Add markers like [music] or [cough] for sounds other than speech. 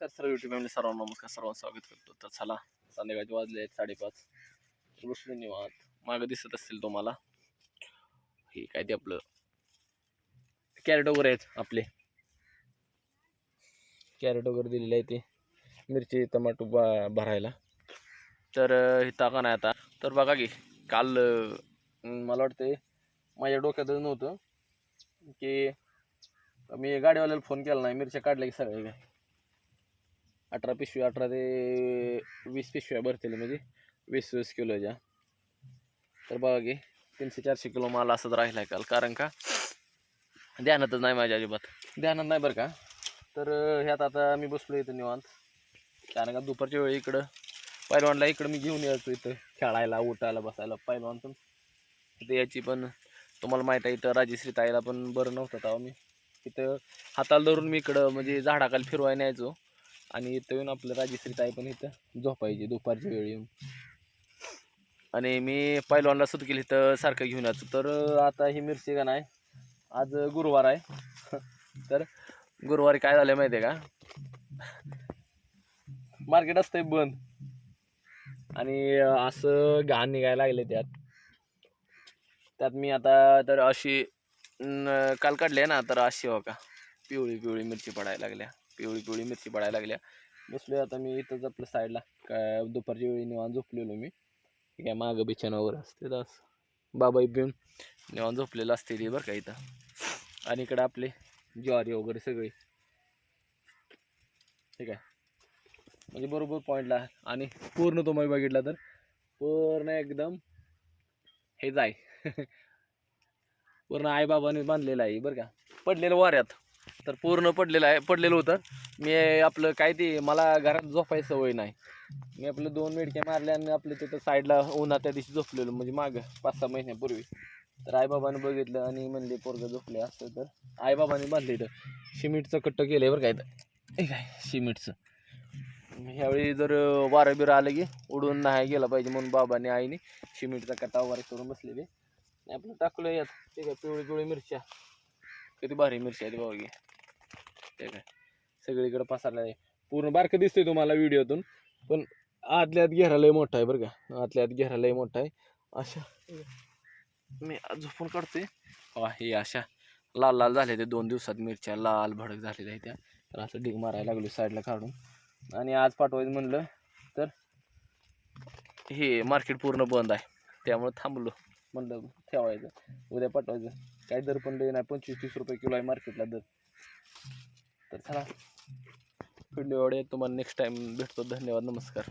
तर सर्व YouTube family सर्वांना नमस्कार सर्वांना स्वागत करतो. तर चला संध्याकाळचे वाजले आहेत साडेपाच. बसलो निवांत. मागं दिसत असतील तुम्हाला. हे काय ते आपलं? कॅरेट वगैरे आहेत आपले. कॅरेट वगैरे दिलेले आहे ते. मिरची टमाटो बा भरायला. तर हे टाका नाही आता. तर बघा की काल मला वाटतं माझ्या डोक्यातच नव्हतं की मी गाडीवाल्याला फोन केला नाही. मिरच्या काढल्या की सगळ्या. काय अठरा पिशव्या अठरा ते वीस पिशव्या भरतील म्हणजे. वीस वीस किलोच्या तर बघा की तीनशे चारशे किलो माल असंच राहिला काल. कारण का? ध्यानातच नाही माझ्या अजिबात. ध्यानात नाही बरं का? तर ह्यात आता मी बसलो इथं निवांत. कारण का दुपारच्या वेळी इकडं पैलवानला इकडं मी घेऊन यायचो इथं. खेळायला उठायला बसायला. पैलवान पण इथं याची पण तुम्हाला माहीत आहे इथं राजेश्री ताईला पण बरं नव्हतं तेव्हा मी. इथं हाताला धरून मी इकडं म्हणजे झाडाखाली फिरवायला न्यायचो. आणि इथं येऊन आपलं राजश्री ताई पण इथं झोपायची दुपारच्या वेळी येऊन. आणि मी पैलवानला सुद्धा केली इथं सारखं घेऊन यायचो. तर आता ही मिरची का नाही आज गुरुवार आहे. [laughs] तर गुरुवारी काय झालं माहिती आहे का? मार्केट असतंय बंद. आणि असं घाण निघायला लागले त्यात. त्यात मी आता तर अशी काल काल काढले ना तर अशी हो का पिवळी पिवळी मिरची पडायला लागल्या. पिवळी पिवळी मिरची पडायला लागल्या. बसलो आता मी इथंच आपलं साईडला काय दुपारच्या वेळी निवान झोपलेलो मी. ठीक आहे मागं बिछाणावर असते तास बाबा बिन निवान झोपलेलं असते ते बरं का इथं. आणि इकडं आपले ज्वारी वगैरे सगळे. ठीक आहे म्हणजे बरोबर पॉईंटला आणि पूर्ण तुम्ही बघितला तर पूर्ण एकदम हे जाय [laughs] पूर्ण आईबाबाने बांधलेलं आहे बरं का. पडलेलं वाऱ्यात. तर पूर्ण पडलेलं आहे पडलेलं होतं. मी आपलं काय ते मला घरात झोपायची सवय नाही. मी आपलं दोन मिडक्या मारल्या आणि आपलं तिथं साईडला उन्हा त्या दिवशी झोपलेलो म्हणजे मागं पाच सहा महिन्यापूर्वी. तर आईबाबाने बघितलं आणि म्हणले पोरगं झोपले असतं तर. आईबाबाने बांधलं इथं. शिमिटचं कट्ट केलं आहे बरं काय तर हे काय शिमिटचं. ह्यावेळी जर वारं बिरं आलं की उडून नाही गेलं पाहिजे म्हणून बाबाने आईने शिमिटचा कट्टा वगैरे करून बसलेले. आणि आपलं टाकलं यात ते काय पिवळी पिवळी मिरच्या. किती भारी मिरच्या आहेत बघा की काय? सगळीकडे पसरला आहे पूर्ण बारकं दिसतंय तुम्हाला व्हिडिओतून. पण आतल्यात घेरा लय मोठा आहे बरं का. आतल्यात घेरा लय मोठा आहे. अशा. मी आज झोपून काढतोय. हा हे अशा लाल लाल झाले ते दोन दिवसात मिरच्या लाल भडक झालेल्या आहेत त्या. तर असं ढीग मारायला लागलो साईडला काढून. आणि आज पाठवायचं म्हणलं तर हे मार्केट पूर्ण बंद आहे. त्यामुळे थांबलो. म्हणलं ठेवायचं. उद्या पाठवायचं. काय दर पण लय नाही. पंचवीस तीस रुपये किलो आहे मार्केटला दर. तर चला. व्हिडिओ आवडेल तुम्हाला नेक्स्ट टाईम भेटतो. धन्यवाद. नमस्कार.